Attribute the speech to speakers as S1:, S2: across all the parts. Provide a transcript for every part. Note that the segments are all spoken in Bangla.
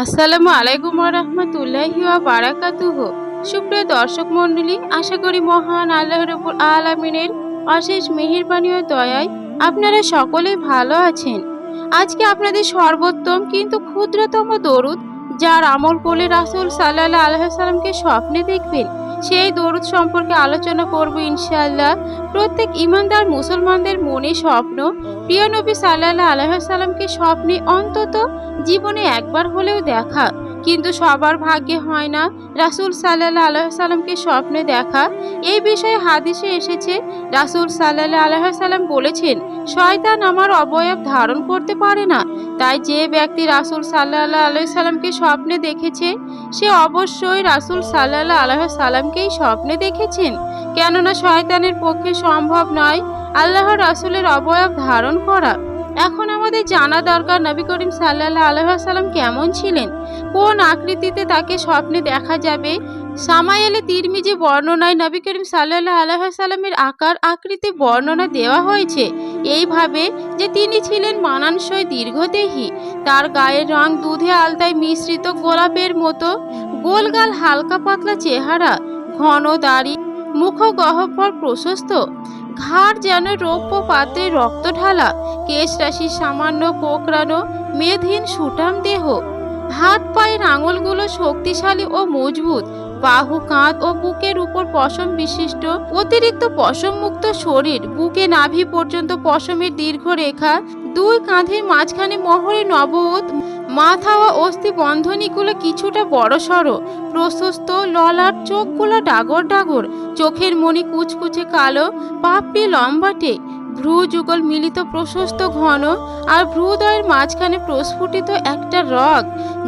S1: আসসালামু আলাইকুম রহমতুল্লাহি বারাকাতুহ সুপ্রিয় দর্শক মণ্ডলী, আশা করি মহান আল্লাহ রবুল আলমিনের অশেষ মেহেরবানি ও দয়ায় আপনারা সকলেই ভালো আছেন। আজকে আপনাদের সর্বোত্তম কিন্তু ক্ষুদ্রতম দরুদ, যার আমল করলে রাসুল সাল্লাহ আল্লাহ সাল্লামকে স্বপ্নে দেখবেন। সেই দরুদ সম্পর্কে আলোচনা করব ইনশাআল্লাহ। প্রত্যেক ইমানদার মুসলমানদের মনে স্বপ্ন, প্রিয় নবী সাল্লাহ আলহামকে স্বপ্নে অন্তত জীবনে একবার হলেও দেখা। কিন্তু সবার ভাগ্যে হয় না। রাসুল সাল্লাহ আলহামকে স্বপ্নে দেখা। এই বিষয়ে হাদিসে এসেছে, রাসুল সাল্লাহ আলহাম বলেছেন, শয়তান আমার অবয়ব ধারণ করতে পারে না। তাই যে ব্যক্তি রাসুল সাল্লাহ আলহামকে স্বপ্নে দেখেছে, সে অবশ্যই রাসুল সাল্লাহ আলহ সাল্লামকেই স্বপ্নে দেখেছেন। কেননা শয়তানের পক্ষে সম্ভব নয় আল্লাহ রাসুলের অবয়ব ধারণ করা। এখন আমাদের জানা দরকার নবী করিম সাল্লাহ আলহাম কেমন ছিলেন? কোন আকৃতিতে তাকে স্বপ্নে দেখা যাবে? সামাইলে তিরমিজি বর্ণনায় নবী করিম সাল্লাহ আলহামের আকার আকৃতি বর্ণনা দেওয়া হয়েছে। এইভাবে যে তিনি ছিলেন মানানসই দীর্ঘদেহী। তার গায়ের রং দুধে আলতায় মিশ্রিত গোলাপের মতো। গোলগাল হালকা পাতলা চেহারা। ঘন দাড়ি। মুখ গহ্বর প্রশস্ত। ঘাড় যেন রৌপ্য পাত্রে রক্ত ঢালা। কেশ রাশি সামান্য কোকড়ানো মেধহীন সুটাম দেহ। হাত পায়ের আঙুলগুলো শক্তিশালী ও মজবুত। বাহু, কাঁধ ও বুকের উপর পশম বিশিষ্ট। অতিরিক্ত পশম মুক্ত শরীর। বুকে নাভি পর্যন্ত পশমের দীর্ঘ রেখা দুই কাঁধের মাঝখানে মহরে নবউত মাথা ও অস্থি বন্ধনীগুলো কিছুটা বড় সড়ো প্রশস্ত ললার চোখগুলো ডাগর ডাগর। চোখের মণি কুচকুচে কালো, পাপড়ি লম্বাটে। ভ্রু যুগল মিলিত প্রশস্ত ঘন আর ভ্রুদয়ের মাঝখানে প্রস্ফুটিত একটা রগ,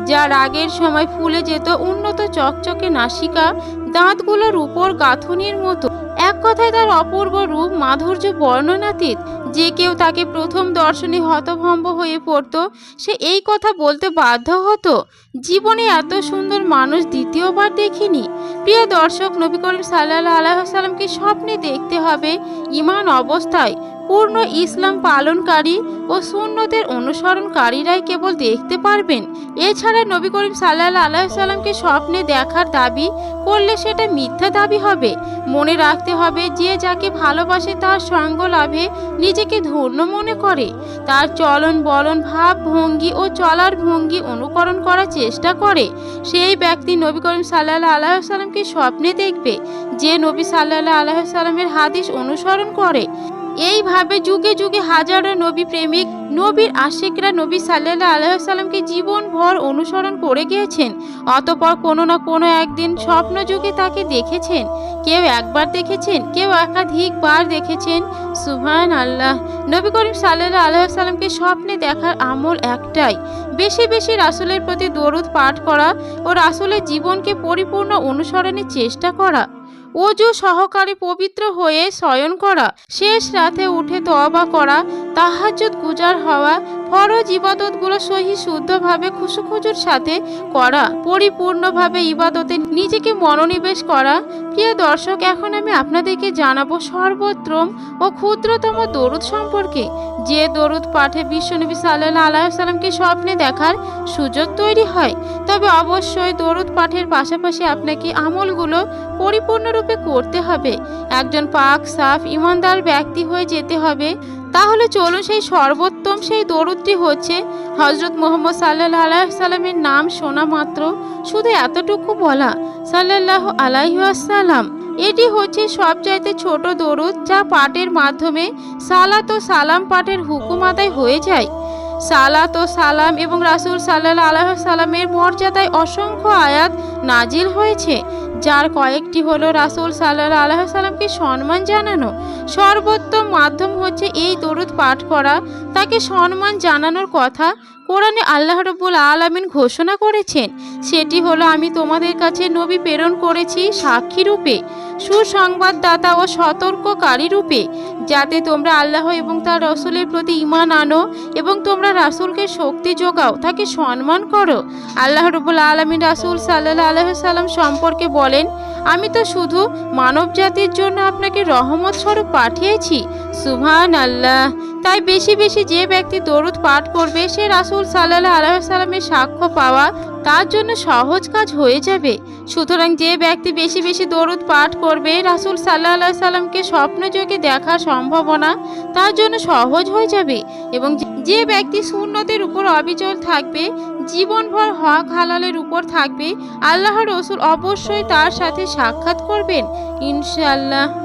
S1: যা রাগের সময় ফুলে যেত উন্নত চকচকে নাসিকা দাঁতগুলোর উপর গাঁথনির মতো। এক কথায় তার অপূর্ব রূপ মাধুর্য বর্ণনাতীত যে কেউ তাকে প্রথম দর্শনে হতভম্ব হয়ে পড়তো, সে এই কথা বলতে বাধ্য হতো। জীবনে এত সুন্দর মানুষ দ্বিতীয়বার দেখিনি। প্রিয় দর্শক, নবী করিম সাল্লাহ আলাইসাল্লামকে স্বপ্নে দেখতে হবে ইমান অবস্থায়। পূর্ণ ইসলাম পালনকারী ও সুন্নতের অনুসরণকারীরাই কেবল দেখতে পারবেন। এছাড়া নবী করিম সাল্লাহ আলাইসাল্লামকে স্বপ্নে দেখার দাবি করলে সেটা মিথ্যা দাবি হবে। মনে রাখতে হবে, যে যাকে ভালোবাসে তার সঙ্গ লাভে নিজেকে ধন্য মনে করে। তার চলন বলন, ভাব ভঙ্গি ও চলার ভঙ্গি অনুকরণ করার চেষ্টা করে। সেই ব্যক্তি নবী করিম সাল্লাহ আলাইসাল্লামকে স্বপ্নে দেখবে, যে নবী সাল্লাহ আলাইসাল্লামের হাদিস অনুসরণ করে। এইভাবে যুগে যুগে হাজারো নবী প্রেমিক, নবীর আশিকরা নবী সাল্লাহ আলাইসাল্লামকে জীবনভর অনুসরণ করে গিয়েছেন। অতপর কোনো না কোনো একদিন স্বপ্ন যুগে তাকে দেখেছেন। কেউ একবার দেখেছেন, কেউ একাধিকবার দেখেছেন। সুভান আল্লাহ নবী করিম সাল্লাহ আলাইসাল্লামকে স্বপ্নে দেখার আমল একটাই, বেশি বেশি রাসুলের প্রতি দরুদ পাঠ করা ও রাসুলের জীবনকে পরিপূর্ণ অনুসরণের চেষ্টা করা। অজু সহকারে পবিত্র হয়ে শয়ন করা। শেষ রাতে উঠে তবা করা তাহাজুদ গুজার হওয়া ফরজ ইবাদতগুলো সহি, শুদ্ধভাবে খুশুখুজুর সাথে করা, পরিপূর্ণভাবে ইবাদতে নিজেকে মনোনিবেশ করা। প্রিয় দর্শক, এখন আমি আপনাদেরকে জানাব সর্বোত্তম ও ক্ষুদ্রতম দরুদ সম্পর্কে। যে দরুদ পাঠে বিশ্বনবী সাল্লাহ আলাইসাল্লামকে স্বপ্নে দেখার সুযোগ তৈরি হয়, তবে অবশ্যই দরুদ পাঠের পাশাপাশি আপনাকে আমলগুলো পরিপূর্ণরূপে করতে হবে। একজন পাক, সাফ, ইমানদার ব্যক্তি হয়ে যেতে হবে। তাহলে চলুন সেই সর্বোত্তম সেই দরুদটি হচ্ছে হজরত মোহাম্মদ সাল্লাহ আলাইসাল্লামের নাম শোনা মাত্র। শুধু এতটুকু বলা সাল্লাহ আলাইসাল্লাম এটি হচ্ছে সবচাইতে ছোট দরুদ যা পাঠের মাধ্যমে সালাত ও সালাম পাঠের হুকুম আদায় হয়ে যায়। সালাত ও সালাম এবং রাসুল সাল্লাহ আলাহ সাল্লামের মর্যাদায় অসংখ্য আয়াত নাজিল হয়েছে, যার কয়েকটি হলো রাসুল সাল্লাহ আলাহ সাল্লামকে সম্মান জানানো। সর্বোত্তম মাধ্যম হচ্ছে এই দরুদ পাঠ করা। তাকে সম্মান জানানোর কথা কোরআনে আল্লাহ রব্বুল আলমিন ঘোষণা করেছেন। সেটি হলো, আমি তোমাদের কাছে নবী প্রেরণ করেছি সাক্ষী রূপে, সুসংবাদদাতা ও সতর্ককারী রূপে। যাতে তোমরা আল্লাহ এবং তার রসুলের প্রতি ইমান আনো এবং তোমরা রাসুলকে শক্তি যোগাও, তাকে সম্মান করো। আল্লাহ রবুল আলমিন রাসুল সাল্লাহ আল্লাহ সাল্লাম সম্পর্কে বলেন, আমি তো শুধু মানব জাতির জন্য আপনাকে রহমত স্বরূপ পাঠিয়েছি। সুভান আল্লাহ তাই বেশি বেশি যে ব্যক্তি দরুদ পাঠ করবে সে রাসুল সাল্লাহ আল্লাহ সাল্লামের সাক্ষ্য পাওয়া তার জন্য সহজ কাজ হয়ে যাবে। সুতরাং যে ব্যক্তি বেশি বেশি দরুদ পাঠ করবে, রাসূল সাল্লাহ সাল্লামকে স্বপ্নযোগে দেখার সম্ভাবনা তার জন্য সহজ হয়ে যাবে এবং যে- ব্যক্তি সুন্নতের উপর অবিচল থাকবে, জীবনভর হক হালালের উপর থাকবে আল্লাহ রসুল অবশ্যই তার সাথে সাক্ষাৎ করবেন, ইনশাআল্লাহ।